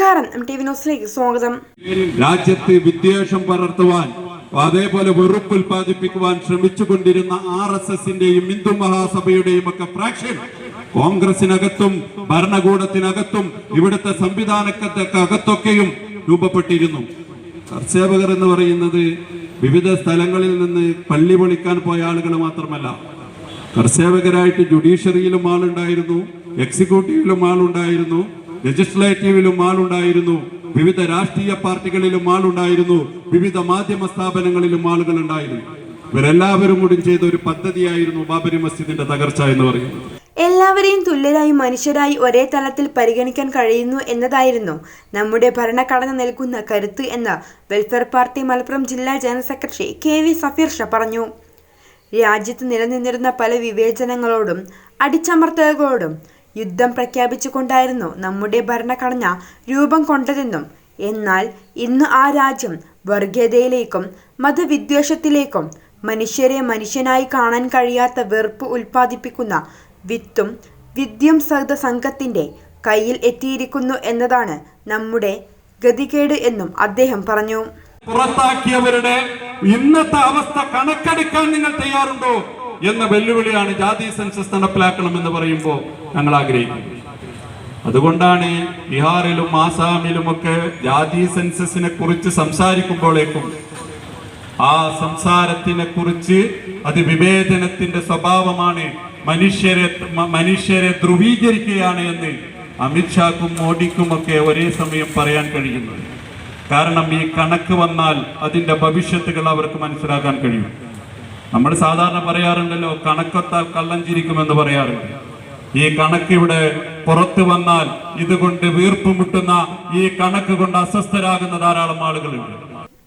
നമസ്കാരം. M T V ന്യൂസിലേക്ക് സ്വാഗതം. രാജ്യത്ത് വിദ്വേഷം പടർത്തുവാൻ അതേപോലെ വെറുപ്പ് ഉൽപ്പാദിപ്പിക്കുവാൻ ശ്രമിച്ചുകൊണ്ടിരുന്ന ആർ എസ് എസിന്റെയും ഹിന്ദു മഹാസഭയുടെയും ഒക്കെ ഫ്രാക്ഷൻ കോൺഗ്രസിനകത്തും ഭരണകൂടത്തിനകത്തും ഇവിടുത്തെ സംവിധാനക്കകത്തൊക്കെയും രൂപപ്പെട്ടിരുന്നു. കർഷകർ എന്ന് പറയുന്നത് വിവിധ സ്ഥലങ്ങളിൽ നിന്ന് പള്ളി പൊളിക്കാൻ പോയ ആളുകൾ മാത്രമല്ല. കർഷേവകരായിട്ട് ജുഡീഷ്യറിയിലും ആളുണ്ടായിരുന്നു എക്സിക്യൂട്ടീവിലും ആളുണ്ടായിരുന്നു ലെജിസ്ലേറ്റീവിലും ആളുണ്ടായിരുന്നു. വിവിധ രാഷ്ട്രീയ പാർട്ടികളിലും ആളുണ്ടായിരുന്നു. വിവിധ മാധ്യമ സ്ഥാപനങ്ങളിലും ആളുകൾ ഉണ്ടായിരുന്നു ഇവരെല്ലാവരും കൂടി ചെയ്ത ഒരു പദ്ധതിയായിരുന്നു ബാബരി മസ്ജിദിന്റെ തകർച്ച എന്ന് പറയുന്നത്. എല്ലാവരെയും തുല്യരായി മനുഷ്യരായി ഒരേ തലത്തിൽ പരിഗണിക്കാൻ കഴിയുന്നു എന്നതായിരുന്നു നമ്മുടെ ഭരണഘടന നൽകുന്ന കരുത്ത് എന്ന് വെൽഫെയർ പാർട്ടി മലപ്പുറം ജില്ലാ general secretary K V Safeer ഷ പറഞ്ഞു. രാജ്യത്ത് നിലനിന്നിരുന്ന പല വിവേചനങ്ങളോടും അടിച്ചമർത്തലുകളോടും യുദ്ധം പ്രഖ്യാപിച്ചുകൊണ്ടായിരുന്നു നമ്മുടെ ഭരണഘടന രൂപം കൊണ്ടതെന്നും എന്നാൽ ഇന്ന് ആ രാജ്യം വർഗീയതയിലേക്കും മതവിദ്വേഷത്തിലേക്കും മനുഷ്യരെ മനുഷ്യനായി കാണാൻ കഴിയാത്ത വെറുപ്പ് ഉൽപ്പാദിപ്പിക്കുന്ന വിത്തും വിദ്യം സഹിത സംഘത്തിന്റെ കയ്യിൽ എത്തിയിരിക്കുന്നു എന്നതാണ് നമ്മുടെ ഗതികേട് എന്നും അദ്ദേഹം പറഞ്ഞു. പുറത്താക്കിയവരുടെ ഇന്നത്തെ അവസ്ഥ കണക്കെടുക്കാൻ നിങ്ങൾ തയ്യാറുണ്ടോ? എന്ന വെല്ലുവിളിയാണ് ജാതി സെൻസസ് നടപ്പിലാക്കണം എന്ന് പറയുമ്പോൾ ഞങ്ങൾ ആഗ്രഹിക്കുന്നത്. അതുകൊണ്ടാണ് ബീഹാറിലും ആസാമിലുമൊക്കെ ജാതി സെൻസസിനെ കുറിച്ച് സംസാരിക്കുമ്പോഴേക്കും ആ സംസാരത്തിനെ കുറിച്ച് അത് വിവേചനത്തിന്റെ സ്വഭാവമാണ് മനുഷ്യരെ മനുഷ്യരെ ധ്രുവീകരിക്കുകയാണ് എന്ന് അമിത്ഷാക്കും മോഡിക്കും ഒക്കെ ഒരേ സമയം പറയാൻ കഴിയുന്നത്. കാരണം ഈ കണക്ക് വന്നാൽ അതിന്റെ ഭവിഷ്യത്തുകൾ അവർക്ക് മനസ്സിലാക്കാൻ കഴിയും. നമ്മൾ സാധാരണ പറയാറുണ്ടല്ലോ കണക്കൊത്താൽ കള്ളം ചിരിക്കുമെന്ന് പറയാറുണ്ട്. ഈ കണക്ക് ഇവിടെ പുറത്തു വന്നാൽ ഇതുകൊണ്ട് വീർപ്പ് മുട്ടുന്ന ഈ കണക്ക് കൊണ്ട് അസ്വസ്ഥരാകുന്ന ധാരാളം ആളുകളുണ്ട്.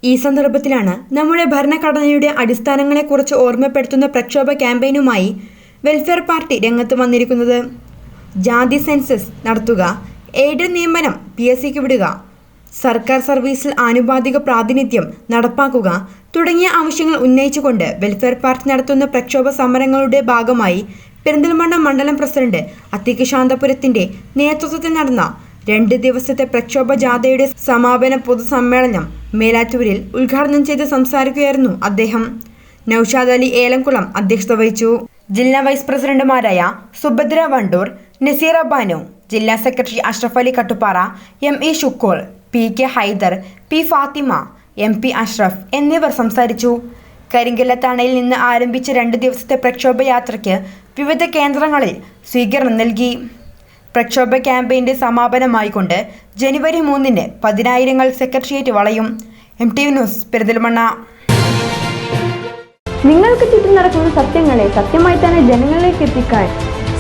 ഈ സന്ദർഭത്തിലാണ് നമ്മുടെ ഭരണഘടനയുടെ അടിസ്ഥാനങ്ങളെക്കുറിച്ച് ഓർമ്മപ്പെടുത്തുന്ന പ്രക്ഷോഭ ക്യാമ്പയിനുമായി വെൽഫെയർ പാർട്ടി രംഗത്ത് വന്നിരിക്കുന്നത്. ജാതി സെൻസസ് നടത്തുക എയ്ഡ് നിയമനം പി എസ് സിക്ക് വിടുക സർക്കാർ സർവീസിൽ ആനുപാതിക പ്രാതിനിധ്യം നടപ്പാക്കുക തുടങ്ങിയ ആവശ്യങ്ങൾ ഉന്നയിച്ചുകൊണ്ട് വെൽഫെയർ പാർട്ടി നടത്തുന്ന പ്രക്ഷോഭ സമരങ്ങളുടെ ഭാഗമായി പെരിന്തൽമണ്ണ മണ്ഡലം പ്രസിഡന്റ് അത്തിക്ക് ശാന്തപുരത്തിന്റെ നേതൃത്വത്തിൽ നടന്ന രണ്ട് ദിവസത്തെ പ്രക്ഷോഭ ജാഥയുടെ സമാപന പൊതുസമ്മേളനം മേലാറ്റൂരിൽ ഉദ്ഘാടനം ചെയ്ത് സംസാരിക്കുകയായിരുന്നു അദ്ദേഹം. നൌഷാദ് അലി ഏലംകുളം അധ്യക്ഷത വഹിച്ചു. ജില്ലാ വൈസ് പ്രസിഡന്റുമാരായ സുഭദ്ര വണ്ടൂർ നസീറ ബാനു ജില്ലാ secretary Ashraf Ali Kattuppara M E Shukkur P K Haider P Fathima M P Ashraf എന്നിവർ സംസാരിച്ചു. കരിങ്കല്ലത്താണയിൽ നിന്ന് ആരംഭിച്ച രണ്ട് ദിവസത്തെ പ്രക്ഷോഭ യാത്രയ്ക്ക് വിവിധ കേന്ദ്രങ്ങളിൽ സ്വീകരണം നൽകി. പ്രക്ഷോഭ ക്യാമ്പയിന്റെ സമാപനമായിക്കൊണ്ട് ജനുവരി മൂന്നിന് പതിനായിരങ്ങൾ സെക്രട്ടേറിയറ്റ് വളയും. M T news Perinthalmanna. നിങ്ങൾക്ക് ചുറ്റും നടക്കുന്ന സത്യങ്ങളെ സത്യമായി തന്നെ ജനങ്ങളിലേക്ക് എത്തിക്കാൻ